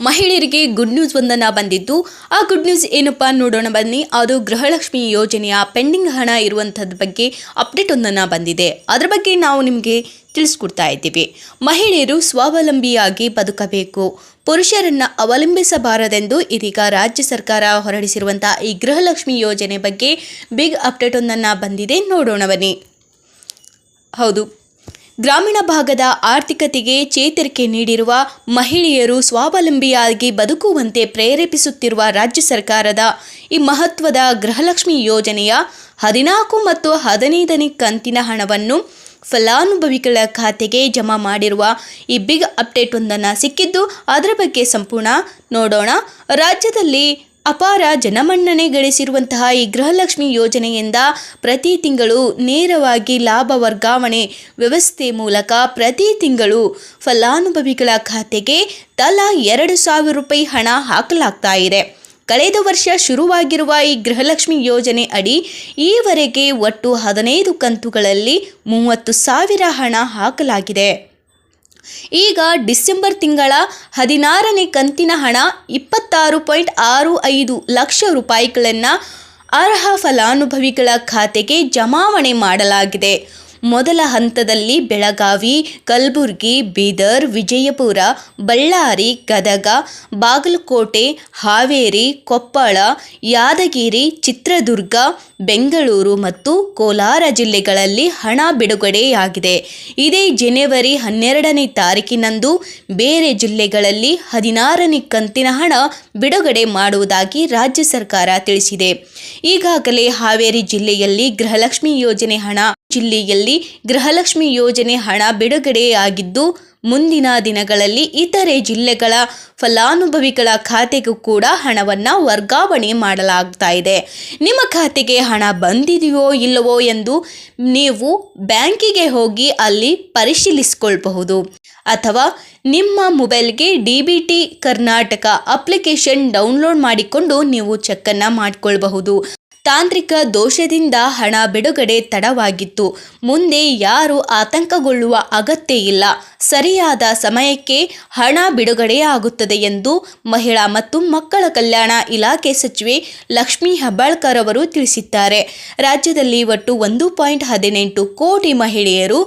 ಮಹಿಳೆಯರಿಗೆ good news ಒಂದನ್ನ ಬಂದಿದ್ದು, ಆ ಗುಡ್ ನ್ಯೂಸ್ ಏನಪ್ಪಾ ನೋಡೋಣ ಬನ್ನಿ. ಅದು ಗೃಹಲಕ್ಷ್ಮಿ ಯೋಜನೆಯ ಪೆಂಡಿಂಗ್ ಹಣ ಇರುವಂಥದ್ದು ಬಗ್ಗೆ ಅಪ್ಡೇಟ್ ಒಂದನ್ನು ಬಂದಿದೆ. ಅದರ ಬಗ್ಗೆ ನಾವು ನಿಮಗೆ ತಿಳಿಸ್ಕೊಡ್ತಾ ಇದ್ದೀವಿ. ಮಹಿಳೆಯರು ಸ್ವಾವಲಂಬಿಯಾಗಿ ಬದುಕಬೇಕು. ಪುರುಷರನ್ನ ಅವಲಂಬಿಸಬಾರದೆಂದು ಇದೀಗ ರಾಜ್ಯ ಸರ್ಕಾರ ಹೊರಡಿಸಿರುವಂಥ ಈ ಗೃಹಲಕ್ಷ್ಮಿ ಯೋಜನೆ ಬಗ್ಗೆ ಬಿಗ್ ಅಪ್ಡೇಟ್ ಒಂದನ್ನು ಬಂದಿದೆ. ನೋಡೋಣ ಬನ್ನಿ. ಹೌದು. ಗ್ರಾಮೀಣ ಭಾಗದ ಆರ್ಥಿಕತೆಗೆ ಚೇತರಿಕೆ ನೀಡಿರುವ ಮಹಿಳೆಯರು ಸ್ವಾವಲಂಬಿಯಾಗಿ ಬದುಕುವಂತೆ ಪ್ರೇರೇಪಿಸುತ್ತಿರುವ ರಾಜ್ಯ ಸರ್ಕಾರದ ಈ ಮಹತ್ವದ ಗೃಹಲಕ್ಷ್ಮಿ ಯೋಜನೆಯ ಹದಿನಾಲ್ಕು ಮತ್ತು ಹದಿನೈದನೇ ಕಂತಿನ ಹಣವನ್ನು ಫಲಾನುಭವಿಗಳ ಖಾತೆಗೆ ಜಮಾ ಮಾಡಿರುವ ಈ ಬಿಗ್ ಅಪ್ಡೇಟ್ ಒಂದನ್ನು ಸಿಕ್ಕಿದ್ದು ಅದರ ಬಗ್ಗೆ ಸಂಪೂರ್ಣ ನೋಡೋಣ. ರಾಜ್ಯದಲ್ಲಿ ಅಪಾರ ಜನಮನ್ನಣೆ ಗಳಿಸಿರುವಂತಹ ಈ ಗೃಹಲಕ್ಷ್ಮಿ ಯೋಜನೆಯಿಂದ ಪ್ರತಿ ತಿಂಗಳು ನೇರವಾಗಿ ಲಾಭ ವರ್ಗಾವಣೆ ವ್ಯವಸ್ಥೆ ಮೂಲಕ ಪ್ರತಿ ತಿಂಗಳು ಫಲಾನುಭವಿಗಳ ಖಾತೆಗೆ ತಲಾ ಎರಡು ಸಾವಿರ ರೂಪಾಯಿ ಹಣ ಹಾಕಲಾಗ್ತಾ ಇದೆ. ಕಳೆದ ವರ್ಷ ಶುರುವಾಗಿರುವ ಈ ಗೃಹಲಕ್ಷ್ಮಿ ಯೋಜನೆ ಅಡಿ ಈವರೆಗೆ ಒಟ್ಟು ಹದಿನೈದು ಕಂತುಗಳಲ್ಲಿ ಮೂವತ್ತು ಸಾವಿರ ಹಣ ಹಾಕಲಾಗಿದೆ. ಈಗ ಡಿಸೆಂಬರ್ ತಿಂಗಳ ಹದಿನಾರನೇ ಕಂತಿನ ಹಣ ಇಪ್ಪತ್ತಾರು ಪಾಯಿಂಟ್ ಆರು ಐದು ಲಕ್ಷ ರೂಪಾಯಿಗಳನ್ನು ಅರ್ಹ ಫಲಾನುಭವಿಗಳ ಖಾತೆಗೆ ಜಮಾವಣೆ ಮಾಡಲಾಗಿದೆ. ಮೊದಲ ಹಂತದಲ್ಲಿ ಬೆಳಗಾವಿ, ಕಲಬುರಗಿ, ಬೀದರ್, ವಿಜಯಪುರ, ಬಳ್ಳಾರಿ, ಗದಗ, ಬಾಗಲಕೋಟೆ, ಹಾವೇರಿ, ಕೊಪ್ಪಳ, ಯಾದಗಿರಿ, ಚಿತ್ರದುರ್ಗ, ಬೆಂಗಳೂರು ಮತ್ತು ಕೋಲಾರ ಜಿಲ್ಲೆಗಳಲ್ಲಿ ಹಣ ಬಿಡುಗಡೆಯಾಗಿದೆ. ಇದೇ ಜನವರಿ ಹನ್ನೆರಡನೇ ತಾರೀಕಿನಂದು ಬೇರೆ ಜಿಲ್ಲೆಗಳಲ್ಲಿ ಹದಿನಾರನೇ ಕಂತಿನ ಹಣ ಬಿಡುಗಡೆ ಮಾಡುವುದಾಗಿ ರಾಜ್ಯ ಸರ್ಕಾರ ತಿಳಿಸಿದೆ. ಈಗಾಗಲೇ ಹಾವೇರಿ ಜಿಲ್ಲೆಯಲ್ಲಿ ಗೃಹಲಕ್ಷ್ಮಿ ಯೋಜನೆ ಹಣ ಜಿಲ್ಲೆಯಲ್ಲಿ ಗೃಹಲಕ್ಷ್ಮಿ ಯೋಜನೆ ಹಣ ಬಿಡುಗಡೆಯಾಗಿದ್ದು, ಮುಂದಿನ ದಿನಗಳಲ್ಲಿ ಇತರೆ ಜಿಲ್ಲೆಗಳ ಫಲಾನುಭವಿಗಳ ಖಾತೆಗೂ ಕೂಡ ಹಣವನ್ನು ವರ್ಗಾವಣೆ ಮಾಡಲಾಗ್ತಾ ಇದೆ. ನಿಮ್ಮ ಖಾತೆಗೆ ಹಣ ಬಂದಿದೆಯೋ ಇಲ್ಲವೋ ಎಂದು ನೀವು ಬ್ಯಾಂಕಿಗೆ ಹೋಗಿ ಅಲ್ಲಿ ಪರಿಶೀಲಿಸಿಕೊಳ್ಬಹುದು. ಅಥವಾ ನಿಮ್ಮ ಮೊಬೈಲ್ಗೆ D B T Karnataka application download ಮಾಡಿಕೊಂಡು ನೀವು ಚೆಕ್ಕನ್ನು ಮಾಡಿಕೊಳ್ಬಹುದು. ತಾಂತ್ರಿಕ ದೋಷದಿಂದ ಹಣ ಬಿಡುಗಡೆ ತಡವಾಗಿತ್ತು. ಮುಂದೆ ಯಾರು ಆತಂಕಗೊಳ್ಳುವ ಅಗತ್ಯ ಇಲ್ಲ. ಸರಿಯಾದ ಸಮಯಕ್ಕೆ ಹಣ ಬಿಡುಗಡೆಯಾಗುತ್ತದೆ ಎಂದು ಮಹಿಳಾ ಮತ್ತು ಮಕ್ಕಳ ಕಲ್ಯಾಣ ಇಲಾಖೆ ಸಚಿವೆ ಲಕ್ಷ್ಮೀ ಹೆಬ್ಬಾಳ್ಕರ್ ಅವರು ತಿಳಿಸಿದ್ದಾರೆ. ರಾಜ್ಯದಲ್ಲಿ ಒಟ್ಟು ಒಂದು ಪಾಯಿಂಟ್ ಹದಿನೆಂಟು ಕೋಟಿ ಮಹಿಳೆಯರು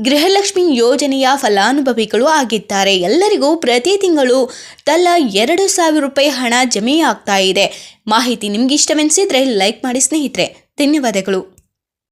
ಗೃಹಲಕ್ಷ್ಮಿ ಯೋಜನೆಯ ಫಲಾನುಭವಿಗಳು ಆಗಿದ್ದಾರೆ. ಎಲ್ಲರಿಗೂ ಪ್ರತಿ ತಿಂಗಳು ತಲಾ ಎರಡು ಸಾವಿರ ರೂಪಾಯಿ ಹಣ ಜಮೆಯಾಗ್ತಾ ಇದೆ. ಮಾಹಿತಿ ನಿಮ್ಗೆ ಇಷ್ಟವೆನಿಸಿದ್ರೆ ಲೈಕ್ ಮಾಡಿ ಸ್ನೇಹಿತರೆ. ಧನ್ಯವಾದಗಳು.